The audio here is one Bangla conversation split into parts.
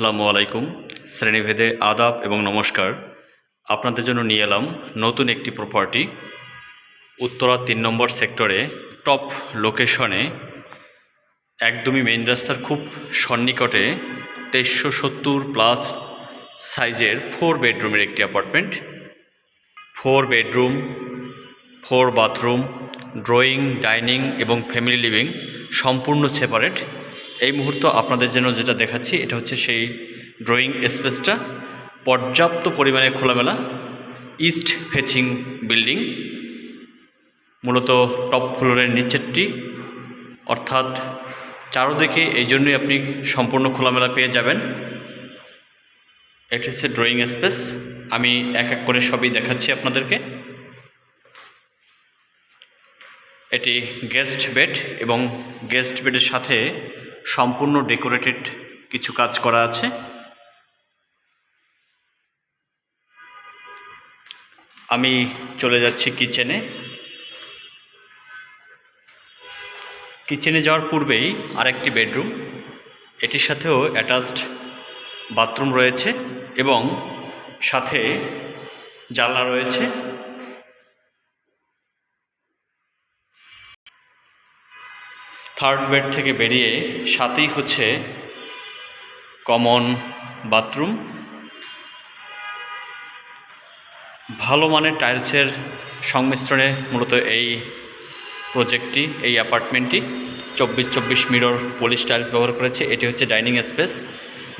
আসসালামু আলাইকুম, শ্রেণীভেদে আদাব এবং নমস্কার। আপনাদের জন্য নিয়ে এলাম নতুন একটি প্রপার্টি উত্তরা তিন নম্বর সেক্টরে টপ লোকেশনে একদমই মেইন রাস্তার খুব সন্নিকটে তেইশশো সত্তর প্লাস সাইজের ফোর বেডরুমের একটি apartment four bedroom four bathroom drawing dining এবং ফ্যামিলি লিভিং সম্পূর্ণ সেপারেট এই মুহূর্ত আপনাদের জন্য যেটা দেখাচ্ছি, এটা হচ্ছে সেই ড্রয়িং স্পেসটা পর্যাপ্ত পরিমাণে খোলামেলা ইস্ট ফেচিং বিল্ডিং মূলত টপ ফ্লোরের নিচেরটি। অর্থাৎ চারোদিকে এই জন্যই আপনি সম্পূর্ণ খোলামেলা পেয়ে যাবেন। এটা হচ্ছে ড্রয়িং স্পেস আমি এক এক করে সবই দেখাচ্ছি আপনাদেরকে। এটি গেস্ট বেড এবং গেস্ট বেডের সাথে সম্পূর্ণ ডেকোরেটেড কিছু কাজ করা আছে। আমি চলে যাচ্ছি কিচেনে। কিচেনে যাওয়ার পূর্বেই আরেকটি বেডরুম। এটির সাথেও অ্যাটাচড বাথরুম রয়েছে এবং সাথে জানলা রয়েছে। থার্ড বেড থেকে বেরিয়ে সাথেই হচ্ছে কমন বাথরুম। ভালো মানের টাইলসের সংমিশ্রণে মূলত এই প্রজেক্টটি, এই অ্যাপার্টমেন্টটি। চব্বিশ চব্বিশ মিরর পলিশ টাইলস ব্যবহার করেছে। এটি হচ্ছে ডাইনিং স্পেস।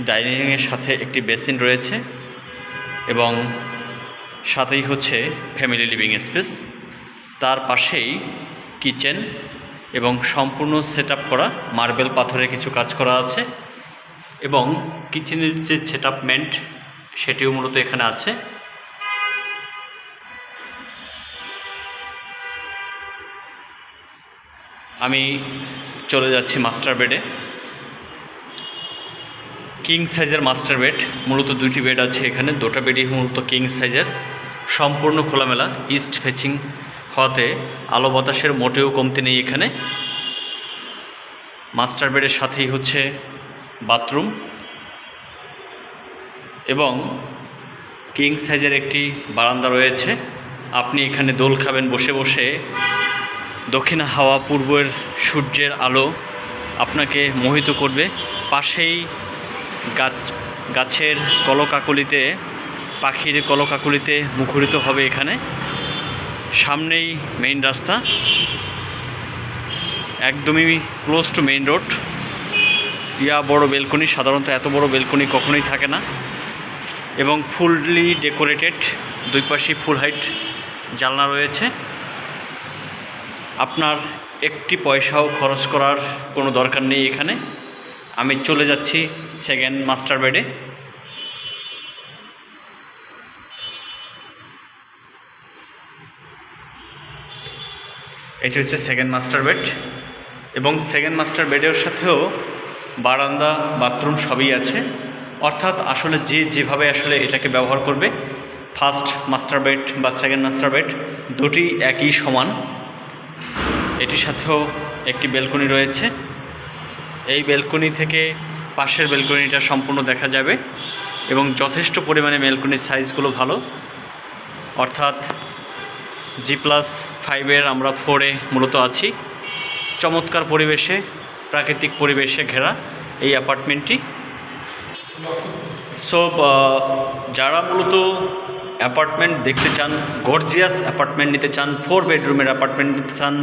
ডাইনিংয়ের সাথে একটি বেসিন রয়েছে এবং সাথেই হচ্ছে ফ্যামিলি লিভিং স্পেস। তার পাশেই কিচেন। এবং সম্পূর্ণ সেট করা, মার্বেল পাথরের কিছু কাজ করা আছে। এবং কিচেনের যে সেটআপমেন্ট সেটিও মূলত এখানে আছে। আমি চলে যাচ্ছি মাস্টার বেডে। কিং সাইজের মাস্টার বেড, মূলত দুটি বেড আছে এখানে, দুটা বেডই মূলত কিং সাইজের। সম্পূর্ণ খোলামেলা, ইস্ট ফেচিং হওয়াতে আলো বাতাসের মোটেও কমতি নেই এখানে। মাস্টার বেডের সাথেই হচ্ছে বাথরুম এবং কিং সাইজের একটি বারান্দা রয়েছে। আপনি এখানে দোল খাবেন বসে বসে। দক্ষিণ হাওয়া পূর্বের সূর্যের আলো আপনাকে মোহিত করবে। পাশেই গাছ, গাছের কলকাকলিতে, পাখির কলকাকলিতে মুখরিত হবে এখানে। সামনেই মেইন রাস্তা। একদমই ক্লোজ টু মেইন রোড ইয়া বড় বেলকনি সাধারণত এত বড় বেলকনি কখনোই থাকে না। এবং ফুললি ডেকোরেটেড দুই পাশে ফুল হাইট জানলা রয়েছে। আপনার একটি পয়সাও খরচ করার কোনো দরকার নেই এখানে। আমি চলে যাচ্ছি সেকেন্ড মাস্টার বেডে এটি হচ্ছে সেকেন্ড মাস্টার বেড এবং সেকেন্ড মাস্টার বেডের সাথেও বারান্দা বাথরুম সবই আছে। অর্থাৎ আসলে যে যেভাবে আসলে এটাকে ব্যবহার করবে ফার্স্ট মাস্টার বেড বা সেকেন্ড মাস্টার বেড দুটি একই সমান। এটির সাথেও একটি বেলকনি রয়েছে। এই বেলকনি থেকে পাশের বেলকনিটা সম্পূর্ণ দেখা যাবে এবং যথেষ্ট পরিমাণে বেলকনির সাইজগুলো ভালো। অর্থাৎ জি প্লাস ফাইভের আমরা ফোরে মূলত আছি। চমৎকার পরিবেশে, প্রাকৃতিক পরিবেশে ঘেরা এই অ্যাপার্টমেন্টটি। সো যারা মূলত অ্যাপার্টমেন্ট দেখতে চান, গর্জিয়াস অ্যাপার্টমেন্ট নিতে চান, ফোর বেডরুমের অ্যাপার্টমেন্ট নিতে চান,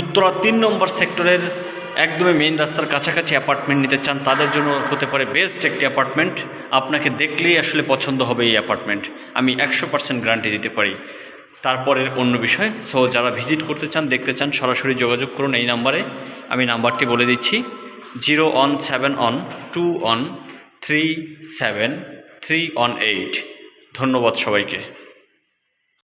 উত্তরা তিন নম্বর সেক্টরের একদমই মেইন রাস্তার কাছাকাছি অ্যাপার্টমেন্ট নিতে চান, তাদের জন্য হতে পারে বেস্ট একটি অ্যাপার্টমেন্ট। আপনাকে দেখলেই আসলে পছন্দ হবে এই অ্যাপার্টমেন্ট। আমি একশো পার্সেন্ট গ্যারান্টি দিতে পারি। তারপরের অন্য বিষয়। সো যারা ভিজিট করতে চান, দেখতে চান, সরাসরি যোগাযোগ করুন এই নাম্বারে। আমি নাম্বারটি বলে দিচ্ছি। Zero one seven one two one three seven three one eight ধন্যবাদ সবাইকে।